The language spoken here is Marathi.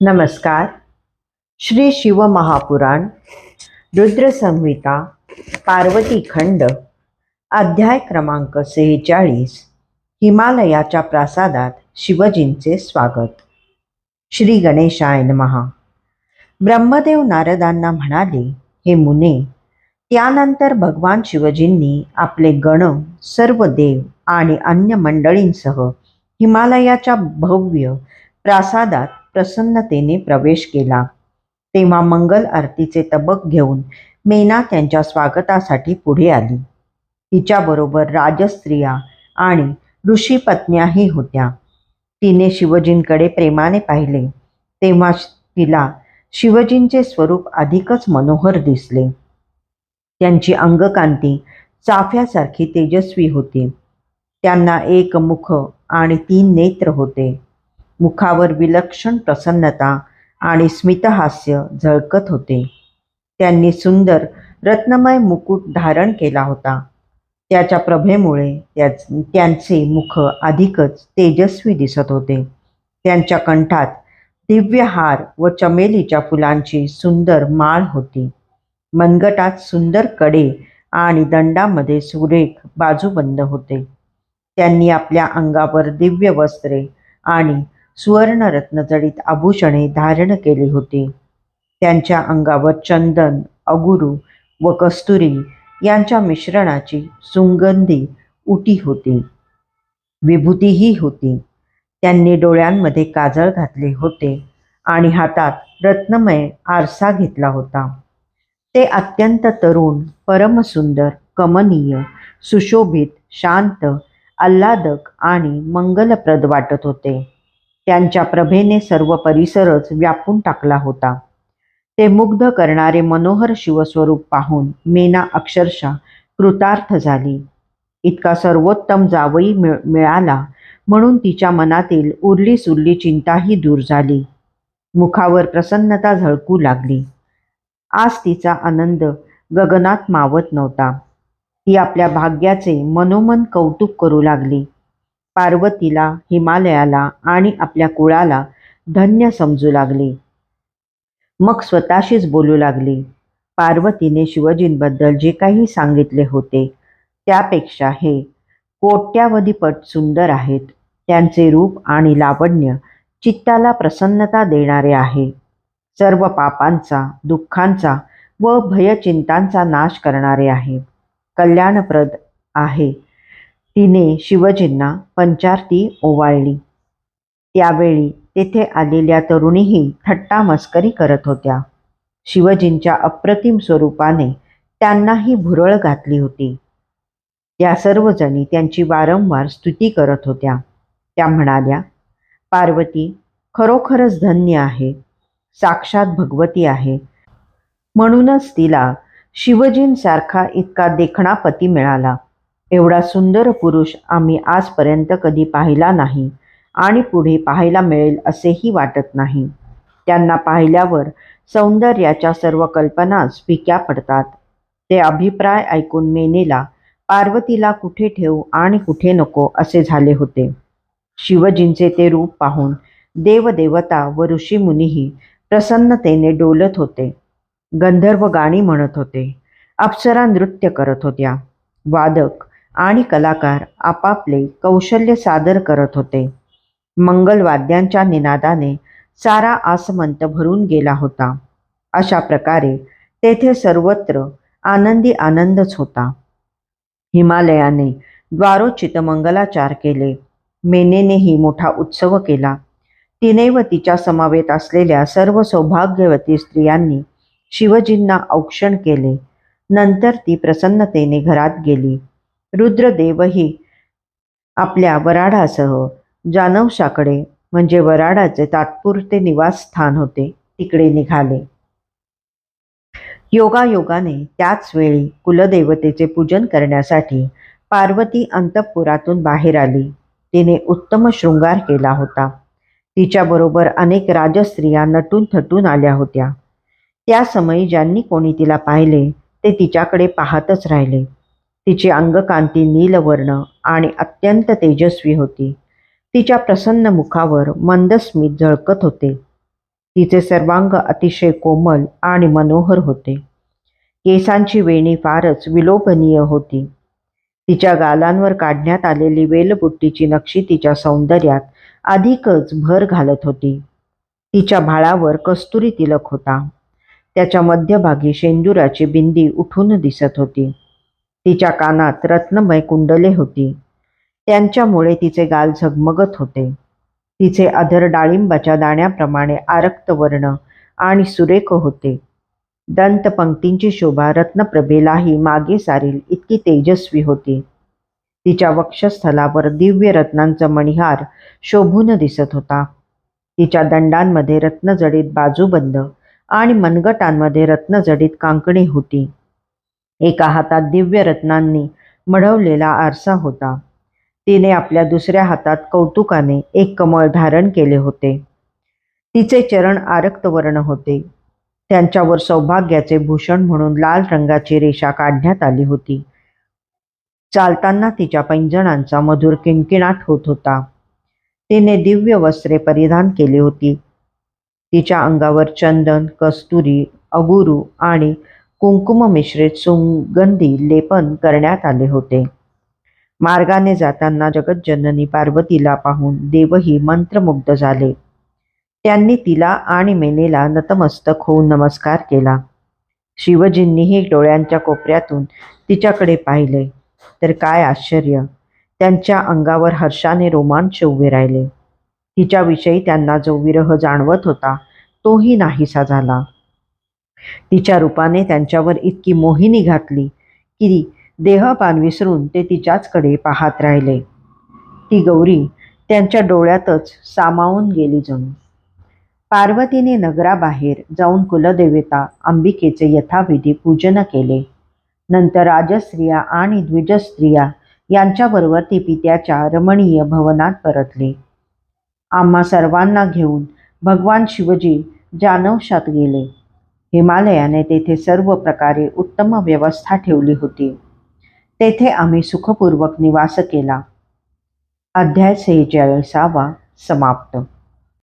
नमस्कार. श्री शिवमहापुराण रुद्रसंहिता पार्वती खंड अध्याय क्रमांक सेहेचाळीस हिमालयाच्या प्रासादात शिवजींचे स्वागत. श्री गणेशाय महा ब्रह्मदेव नारदांना म्हणाले हे मुने त्यानंतर भगवान शिवजींनी आपले गण सर्व देव आणि अन्य मंडळींसह हिमालयाच्या भव्य प्रासादात प्रसन्नतेने प्रवेश केला. तेव्हा मंगल आरतीचे तबक घेऊन मेना त्यांच्या स्वागतासाठी पुढे आली. तिच्याबरोबर राजस्त्रिया आणि ऋषीपत्न्याही होत्या. तिने शिवजींकडे प्रेमाने पाहिले. तेव्हा तिला शिवजींचे स्वरूप अधिकच मनोहर दिसले. त्यांची अंगकांती चाफ्यासारखी तेजस्वी होती. त्यांना एक मुख आणि तीन नेत्र होते. मुखावर विलक्षण प्रसन्नता आणि स्मितहास्य झळकत होते. त्यांनी सुंदर रत्नमय मुकुट धारण केला होता. त्याच्या प्रभेमुळे त्याच त्यांचे मुख अधिकच तेजस्वी दिसत होते. त्यांच्या कंठात दिव्य हार व चमेलीच्या फुलांची सुंदर माळ होती. मनगटात सुंदरकडे आणि दंडामध्ये सुरेख बाजूबंद होते. त्यांनी आपल्या अंगावर दिव्य वस्त्रे आणि सुवर्णरत्न जडित आभूषणे धारण केली होती. त्यांच्या अंगावर चंदन अगुरू व कस्तुरी यांच्या मिश्रणाची सुगंधी उटी होती. विभूतीही होती. त्यांनी डोळ्यांमध्ये काजळ घातले होते आणि हातात रत्नमय आरसा घेतला होता. ते अत्यंत तरुण परमसुंदर कमनीय सुशोभित शांत आल्हादक आणि मंगलप्रद वाटत होते. त्यांच्या प्रभेने सर्व परिसरच व्यापून टाकला होता. ते मुग्ध करणारे मनोहर शिवस्वरूप पाहून मेना अक्षरशः कृतार्थ झाली. इतका सर्वोत्तम जावई मिळाला म्हणून तिच्या मनातील उरली सुरली चिंताही दूर झाली. मुखावर प्रसन्नता झळकू लागली. आज तिचा आनंद गगनात मावत नव्हता. ती आपल्या भाग्याचे मनोमन कौतुक करू लागली. पार्वतीला हिमालयाला आणि आपल्या कुळाला धन्य समजू लागली. मग स्वतःशीच बोलू लागली. पार्वतीने शिवजींबद्दल जे काही सांगितले होते त्यापेक्षा हे कोट्यावधीपट सुंदर आहेत. त्यांचे रूप आणि लावण्य चित्ताला प्रसन्नता देणारे आहे. सर्व पापांचा दुःखांचा व भयचिंतांचा नाश करणारे आहे. कल्याणप्रद आहे. तिने शिवजींना पंचारती ओवाळली. त्यावेळी तेथे आलेल्या तरुणीही थट्टा मस्करी करत होत्या. शिवजींच्या अप्रतिम स्वरूपाने त्यांनाही भुरळ घातली होती. त्या सर्वजणी त्यांची वारंवार स्तुती करत होत्या. त्या म्हणाल्या पार्वती खरोखरच धन्य आहे. साक्षात भगवती आहे. म्हणूनच तिला शिवजींसारखा इतका देखणा पती मिळाला. एवढा सुंदर पुरुष आम्ही आजपर्यंत कधी पाहिला नाही आणि पुढे पाहायला मिळेल असेही वाटत नाही. त्यांना पाहिल्यावर सौंदर्याच्या सर्व कल्पनाच फिक्या पडतात. ते अभिप्राय ऐकून मेनेला पार्वतीला कुठे ठेवू आणि कुठे नको असे झाले होते. शिवजींचे ते रूप पाहून देवदेवता व ऋषीमुनीही प्रसन्नतेने डोलत होते. गंधर्व गाणी म्हणत होते अप्सरा नृत्य करत होत्या. वादक आणि कलाकार आपापले कौशल्य सादर करत होते. मंगलवाद्यांच्या निनादाने सारा आसमंत भरून गेला होता. अशा प्रकारे तेथे सर्वत्र आनंदी आनंदच होता. हिमालयाने द्वारोचित मंगलाचार केले. मेनेनेही मोठा उत्सव केला. तिने व तिच्या समावेत असलेल्या सर्व सौभाग्यवती स्त्रियांनी शिवजींना औक्षण केले. नंतर ती प्रसन्नतेने घरात गेली. रुद्रदेवही आपल्या वराडासह जानवशाकडे म्हणजे वराडाचे तात्पुरते निवासस्थान होते तिकडे निघाले. योगायोगाने त्याच वेळी कुलदेवतेचे पूजन करण्यासाठी पार्वती अंतःपुरातून बाहेर आली. तिने उत्तम शृंगार केला होता. तिच्याबरोबर अनेक राजस्त्रिया नटून थटून आल्या होत्या. त्या समयी ज्यांनी कोणी तिला पाहिले ते तिच्याकडे पाहतच राहिले. तिची अंगकांती नीलवर्ण आणि अत्यंत तेजस्वी होती. तिच्या प्रसन्न मुखावर मंदस्मित झळकत होते. तिचे सर्वांग अतिशय कोमल आणि मनोहर होते. केसांची वेणी फारच विलोभनीय होती. तिच्या गालांवर काढण्यात आलेली वेलबुट्टीची नक्षी तिच्या सौंदर्यात अधिकच भर घालत होती. तिच्या भाळावर कस्तुरी तिलक होता. त्याच्या मध्यभागी शेंदुराची बिंदी उठून दिसत होती. तिच्या कानात रत्नमय कुंडले होती. त्यांच्यामुळे तिचे गाल झगमगत होते. तिचे अधर डाळिंबाच्या दाण्याप्रमाणे आरक्त वर्ण आणि सुरेख होते. दंतपंक्तींची शोभा रत्नप्रभेलाही मागे सारील इतकी तेजस्वी होती. तिच्या वक्षस्थलावर दिव्य रत्नांचा मणिहार शोभून दिसत होता. तिच्या दंडांमध्ये रत्नजडीत बाजूबंद आणि मनगटांमध्ये रत्नजडीत कांकणे होती. एका हातात दिव्य रत्नांनी मढवलेला आरसा होता. तिने आपल्या दुसऱ्या हातात कौतुकाने एक कमळ धारण केले होते. तिचे चरण आरक्तवर्ण होते. त्यांच्यावर सौभाग्याचे भूषण म्हणून लाल रंगाची रेषा काढण्यात आली होती. चालताना तिच्या पैंजणांचा मधुर किणकिणाट होत होता. तिने दिव्य वस्त्रे परिधान केली होती. तिच्या अंगावर चंदन कस्तुरी अगुरू आणि कुंकुम मिश्रित सुगंधी लेपन करण्यात आले होते. मार्गाने जाताना जगज्जननी पार्वतीला पाहून देवही मंत्रमुग्ध झाले. त्यांनी तिला आणि मेनेला नतमस्तक होऊन नमस्कार केला. शिवजींनीही डोळ्यांच्या कोपऱ्यातून तिच्याकडे पाहिले. तर काय आश्चर्य! त्यांच्या अंगावर हर्षाने रोमांच उभे राहिले. तिच्याविषयी त्यांना जो विरह जाणवत होता तोही नाहीसा झाला. तिच्या रूपाने त्यांच्यावर इतकी मोहिनी घातली की देहपान विसरून ते तिच्याचकडे पाहत राहिले. ती गौरी त्यांच्या डोळ्यातच सामावून गेली जणू. पार्वतीने नगराबाहेर जाऊन कुलदेवता अंबिकेचे यथाविधी पूजन केले. नंतर राजस्त्रिया आणि द्विजस्त्रिया यांच्याबरोबर ती पित्याच्या रमणीय भवनात परतले. आम्हा सर्वांना घेऊन भगवान शिवजी जानवशात गेले. हिमालयाने तेथे सर्व प्रकारे उत्तम व्यवस्था ठेवली होती. तेथे आम्ही सुखपूर्वक निवास केला. अध्याय सेहेचाळीसावा समाप्त.